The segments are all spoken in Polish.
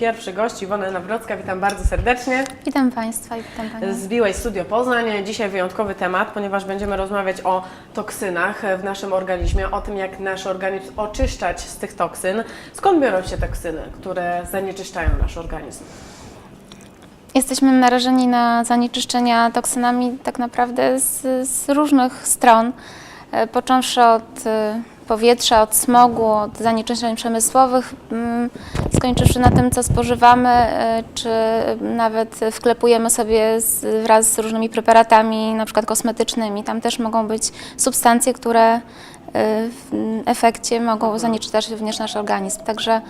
pierwszy gość, Iwona Nawrocka. Witam bardzo serdecznie. Witam Państwa i witam Panią. Z Biłej Studio Poznań. Dzisiaj wyjątkowy temat, ponieważ będziemy rozmawiać o toksynach w naszym organizmie, o tym, jak nasz organizm oczyszczać z tych toksyn. Skąd biorą się toksyny, które zanieczyszczają nasz organizm? Jesteśmy narażeni na zanieczyszczenia toksynami tak naprawdę z, z różnych stron, e, począwszy od e, powietrza, od smogu, od zanieczyszczeń przemysłowych, mm, skończywszy na tym, co spożywamy, e, czy nawet wklepujemy sobie z, wraz z różnymi preparatami, na przykład kosmetycznymi. Tam też mogą być substancje, które e, w efekcie mogą zanieczyszczać również nasz organizm. Także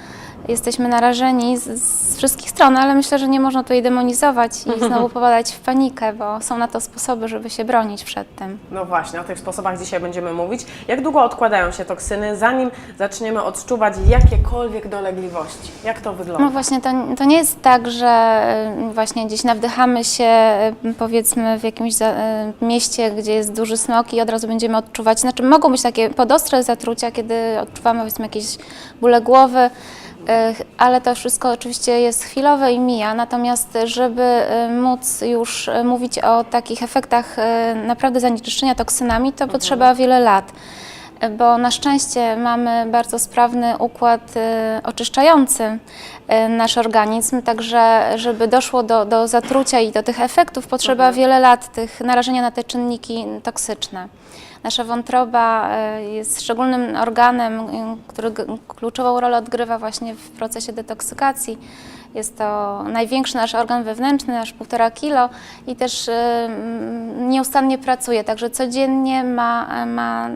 jesteśmy narażeni z, z wszystkich stron, ale myślę, że nie można tutaj demonizować i znowu popadać w panikę, bo są na to sposoby, żeby się bronić przed tym. No właśnie, o tych sposobach dzisiaj będziemy mówić. Jak długo odkładają się toksyny, zanim zaczniemy odczuwać jakiekolwiek dolegliwości? Jak to wygląda? No właśnie, to, to nie jest tak, że y, właśnie gdzieś nawdychamy się y, powiedzmy w jakimś za, y, mieście, gdzie jest duży smog i od razu będziemy odczuwać, znaczy mogą być takie podostre zatrucia, kiedy odczuwamy powiedzmy jakieś bóle głowy, ale to wszystko oczywiście jest chwilowe i mija, natomiast żeby y, móc już y, mówić o takich efektach naprawdę zanieczyszczenia toksynami, to potrzeba wiele lat bo na szczęście mamy bardzo sprawny układ y, oczyszczający y, nasz organizm, także żeby doszło do, do zatrucia i do tych efektów potrzeba wiele lat tych narażenia na te czynniki toksyczne. Nasza wątroba y, jest szczególnym organem, który kluczową rolę odgrywa właśnie w procesie detoksykacji. Jest to największy nasz organ wewnętrzny, aż półtora kilo i też y, mm, nieustannie pracuje, także codziennie ma, ma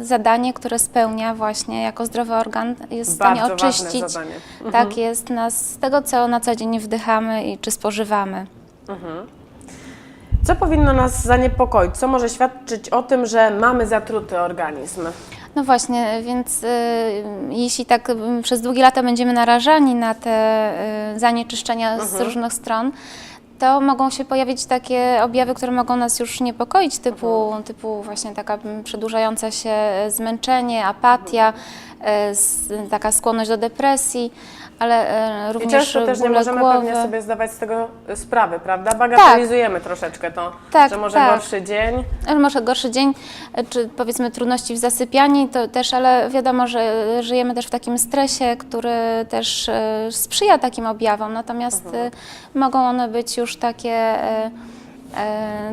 y, zadanie, które spełnia właśnie jako zdrowy organ, jest w stanie Bardzo oczyścić zadanie. tak jest nas z tego, co na co dzień wdychamy i czy spożywamy. Co powinno nas zaniepokoić? Co może świadczyć o tym, że mamy zatruty organizm? No właśnie, więc y, jeśli tak y, przez długie lata będziemy narażani na te y, zanieczyszczenia z różnych stron, to mogą się pojawić takie objawy, które mogą nas już niepokoić, typu, typu właśnie taka przedłużająca się e, zmęczenie, apatia, e, s- taka skłonność do depresji, ale e, I również często też nie bóle możemy głowy. pewnie sobie zdawać z tego sprawy, prawda? Bagatelizujemy troszeczkę to, Tak, że może tak. gorszy dzień. Ale może gorszy dzień, e, czy powiedzmy trudności w zasypianiu, to też, ale wiadomo, że żyjemy też w takim stresie, który też e, sprzyja takim objawom, natomiast Mhm. e, mogą one być już takie e,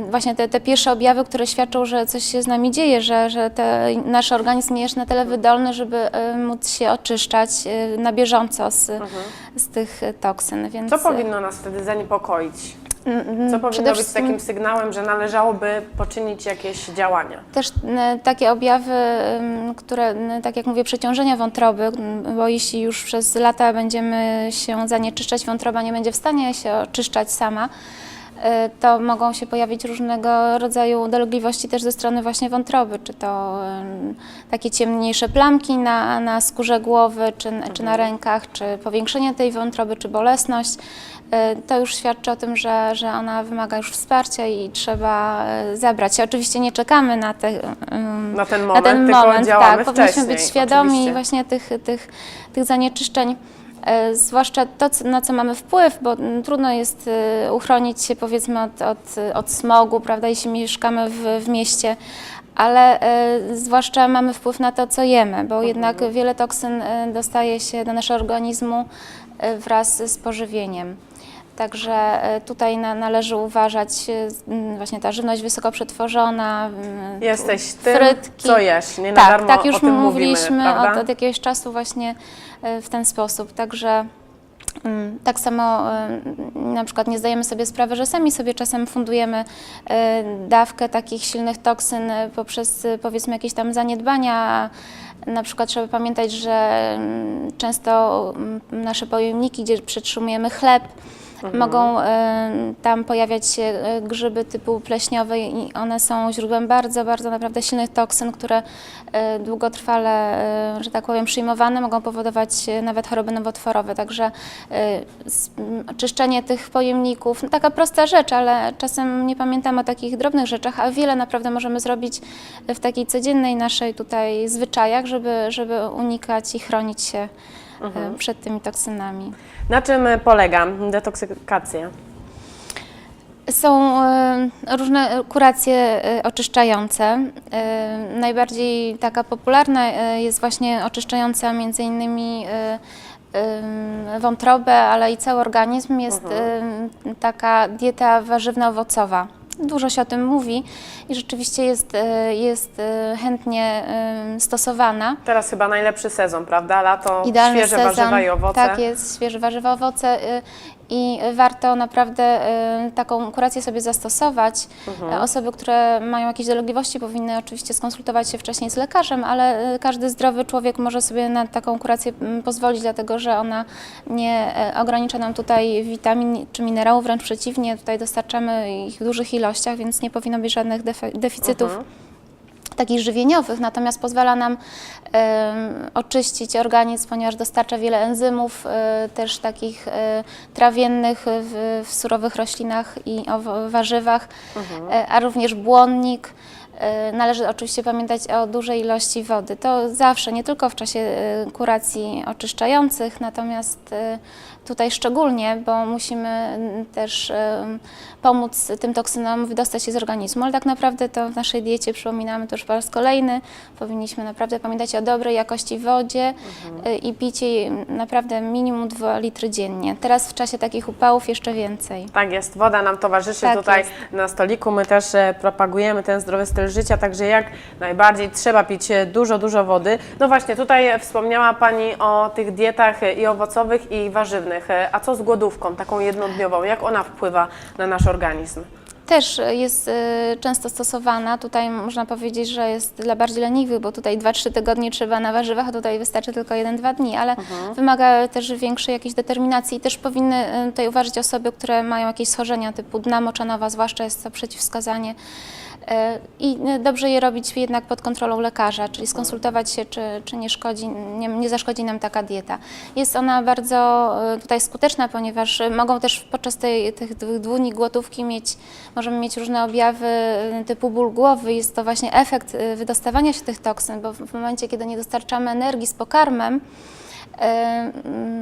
właśnie te, te pierwsze objawy, które świadczą, że coś się z nami dzieje, że, że te, nasz organizm nie jest na tyle wydolny, żeby e, móc się oczyszczać e, na bieżąco z, z tych e, toksyn. Więc Mhm. Co e, powinno nas wtedy zaniepokoić? Co powinno być takim sygnałem, że należałoby poczynić jakieś działania? Też takie objawy, które, tak jak mówię, przeciążenia wątroby, bo jeśli już przez lata będziemy się zanieczyszczać, wątroba nie będzie w stanie się oczyszczać sama, to mogą się pojawić różnego rodzaju dolegliwości też ze strony właśnie wątroby, czy to ym, takie ciemniejsze plamki na, na skórze głowy, czy, czy na rękach, czy powiększenie tej wątroby, czy bolesność. Y, To już świadczy o tym, że, że ona wymaga już wsparcia i trzeba y, zabrać się. Oczywiście nie czekamy na, te, Na ten na moment, ten tylko moment, tak, powinniśmy być świadomi oczywiście. właśnie tych, tych, tych zanieczyszczeń. E, Zwłaszcza to, na co mamy wpływ, bo trudno jest e, uchronić się powiedzmy od, od, od smogu, prawda, jeśli mieszkamy w, w mieście, ale e, zwłaszcza mamy wpływ na to, co jemy, bo jednak wiele toksyn dostaje się do naszego organizmu wraz z pożywieniem. Także e, tutaj na, należy uważać e, właśnie ta żywność wysoko przetworzona, Jesteś tym, frytki. co jesz. Nie na Tak, darmo tak już o tym mówiliśmy mówimy, prawda? od, od jakiegoś czasu właśnie e, w ten sposób. Także mm, tak samo na przykład nie zdajemy sobie sprawy, że sami sobie czasem fundujemy dawkę takich silnych toksyn poprzez powiedzmy jakieś tam zaniedbania. Na przykład trzeba pamiętać, że mm, często mm, nasze pojemniki, gdzie przetrzymujemy chleb, Mogą e, tam pojawiać się e, grzyby typu pleśniowe i one są źródłem bardzo, bardzo naprawdę silnych toksyn, które e, długotrwale, że tak powiem, przyjmowane mogą powodować nawet choroby nowotworowe. Także czyszczenie tych pojemników, no taka prosta rzecz, ale czasem nie pamiętamy o takich drobnych rzeczach, a wiele naprawdę możemy zrobić w takiej codziennej naszej tutaj zwyczajach, żeby, żeby unikać i chronić się e, przed tymi toksynami. Na czym polega detoksykacja? Są różne kuracje e, oczyszczające. Najbardziej taka popularna e, jest właśnie oczyszczająca między innymi e, wątrobę, ale i cały organizm. Jest em, taka dieta warzywno-owocowa. Dużo się o tym mówi i rzeczywiście jest, e, jest e, chętnie stosowana. Teraz chyba najlepszy sezon, prawda? Lato, Idealny świeże sezon. warzywa i owoce. Tak jest, świeże warzywa, owoce y, i warto naprawdę y, taką kurację sobie zastosować. Mhm. E, Osoby, które mają jakieś dolegliwości powinny oczywiście skonsultować się wcześniej z lekarzem, ale y, każdy zdrowy człowiek może sobie na taką kurację mm, pozwolić, dlatego że ona nie e, ogranicza nam tutaj witamin czy minerałów, wręcz przeciwnie, tutaj dostarczamy ich w dużych ilościach, więc nie powinno być żadnych deficytów Mhm. Takich żywieniowych, natomiast pozwala nam oczyścić organizm, ponieważ dostarcza wiele enzymów, e, też takich e, trawiennych w, w surowych roślinach i warzywach, e, a również błonnik. E, Należy oczywiście pamiętać o dużej ilości wody. To zawsze, nie tylko w czasie e, kuracji oczyszczających, natomiast e, tutaj szczególnie, bo musimy też pomóc tym toksynom wydostać się z organizmu, ale tak naprawdę to w naszej diecie, przypominamy to już po raz kolejny, powinniśmy naprawdę pamiętać o dobrej jakości wodzie y, i picie naprawdę minimum 2 litry dziennie. Teraz w czasie takich upałów jeszcze więcej. Tak jest, woda nam towarzyszy Tak tutaj jest. na stoliku. My też propagujemy ten zdrowy styl życia, także jak najbardziej trzeba pić dużo, dużo wody. No właśnie, tutaj wspomniała Pani o tych dietach i owocowych, i warzywnych. A co z głodówką, taką jednodniową? Jak ona wpływa na nasz organizm? Też jest y, często stosowana. Tutaj można powiedzieć, że jest dla bardziej leniwych, bo tutaj 2-3 tygodnie trzeba na warzywach, a tutaj wystarczy tylko 1-2 dni, ale wymaga też większej jakiejś determinacji i też powinny y, tutaj uważać osoby, które mają jakieś schorzenia typu dna moczanowa, zwłaszcza jest to przeciwwskazanie. Y, I y, dobrze je robić jednak pod kontrolą lekarza, czyli skonsultować się, czy, czy nie, szkodzi, nie, nie zaszkodzi nam taka dieta. Jest ona bardzo y, tutaj skuteczna, ponieważ mogą też podczas tej, tych dwóch dni głodówki mieć, możemy mieć różne objawy typu ból głowy. Jest to właśnie efekt wydostawania się tych toksyn, bo w momencie, kiedy nie dostarczamy energii z pokarmem,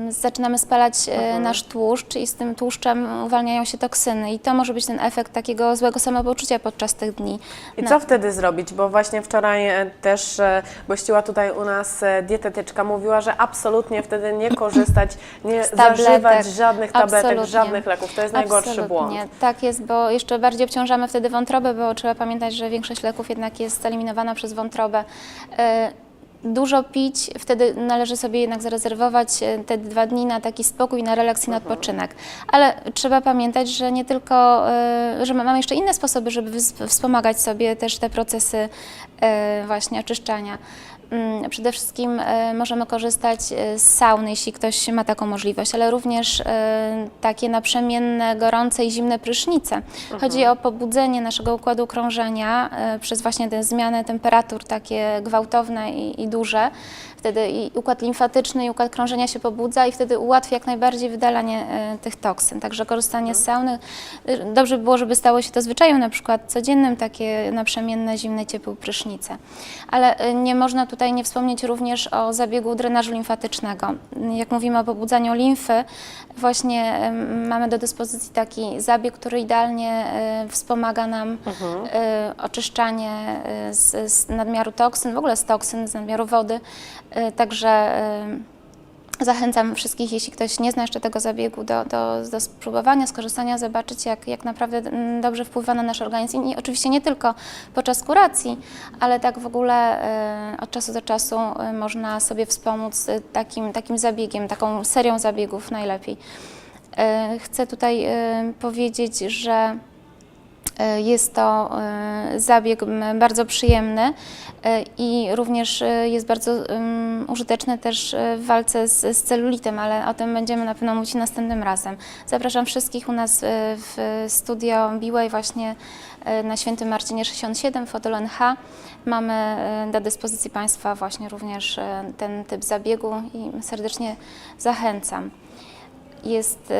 zaczynamy spalać y, nasz tłuszcz i z tym tłuszczem uwalniają się toksyny i to może być ten efekt takiego złego samopoczucia podczas tych dni. I No. co wtedy zrobić? Bo właśnie wczoraj e, też e, gościła tutaj u nas e, dietetyczka, mówiła, że absolutnie wtedy nie korzystać, nie tabletek. zażywać żadnych tabletek, Absolutnie. żadnych leków. To jest najgorszy Absolutnie. błąd. Tak jest, bo jeszcze bardziej obciążamy wtedy wątrobę, bo trzeba pamiętać, że większość leków jednak jest eliminowana przez wątrobę. Dużo pić, wtedy należy sobie jednak zarezerwować e, te dwa dni na taki spokój, na relaks i na odpoczynek. Ale trzeba pamiętać, że nie tylko, e, że mamy jeszcze inne sposoby, żeby wspomagać sobie też te procesy e, właśnie oczyszczania. Mm, Przede wszystkim e, możemy korzystać e, z sauny, jeśli ktoś ma taką możliwość, ale również e, takie naprzemienne, gorące i zimne prysznice. Chodzi o pobudzenie naszego układu krążenia przez właśnie tę zmianę temperatur takie gwałtowne i, i duże. Wtedy i układ limfatyczny i układ krążenia się pobudza i wtedy ułatwia jak najbardziej wydalanie tych toksyn. Także korzystanie z sauny, e, dobrze by było, żeby stało się to zwyczajem, na przykład codziennym, takie naprzemienne, zimne, ciepłe prysznice. Ale nie można tutaj nie wspomnieć również o zabiegu drenażu limfatycznego. Jak mówimy o pobudzaniu limfy, właśnie mamy do dyspozycji taki zabieg, który idealnie e, wspomaga nam e, oczyszczanie e, z, z nadmiaru toksyn, w ogóle z toksyn, z nadmiaru wody. Także Zachęcam wszystkich, jeśli ktoś nie zna jeszcze tego zabiegu, do, do, do spróbowania, skorzystania, zobaczyć, jak, jak naprawdę mm, dobrze wpływa na nasz organizm. I oczywiście nie tylko podczas kuracji, ale tak w ogóle e, od czasu do czasu e, można sobie wspomóc e, takim, takim zabiegiem, taką serią zabiegów najlepiej. E, chcę tutaj e, powiedzieć, że Jest to e, zabieg bardzo przyjemny e, i również e, jest bardzo użyteczny też e, w walce z, z celulitem, ale o tym będziemy na pewno mówić następnym razem. Zapraszam wszystkich u nas e, w studio Biłej właśnie e, na Świętym Marcinie 67 w hotelu NH. Mamy e, do dyspozycji Państwa właśnie również e, ten typ zabiegu i serdecznie zachęcam. Jest, y,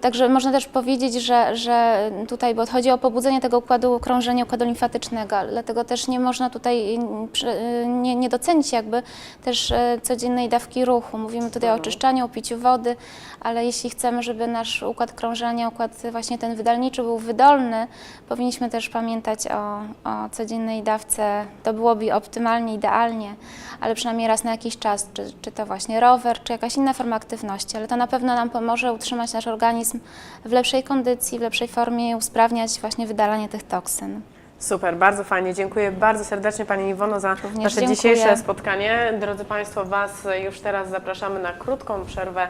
także można też powiedzieć, że, że tutaj, bo chodzi o pobudzenie tego układu krążenia, układu limfatycznego, dlatego też nie można tutaj przy- y, nie, nie docenić jakby też y, codziennej dawki ruchu. Mówimy tutaj o oczyszczaniu, o piciu wody, ale jeśli chcemy, żeby nasz układ krążenia, układ właśnie ten wydalniczy był wydolny, powinniśmy też pamiętać o, o codziennej dawce. To byłoby optymalnie, idealnie, ale przynajmniej raz na jakiś czas, czy, czy to właśnie rower, czy jakaś inna forma aktywności, ale to na pewno nam pomoże utrzymać nasz organizm w lepszej kondycji, w lepszej formie i usprawniać właśnie wydalanie tych toksyn. Super, bardzo fajnie. Dziękuję bardzo serdecznie Pani Iwono za Również nasze dziękuję. dzisiejsze spotkanie. Drodzy Państwo, Was już teraz zapraszamy na krótką przerwę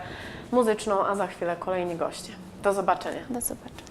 muzyczną, a za chwilę kolejni goście. Do zobaczenia. Do zobaczenia.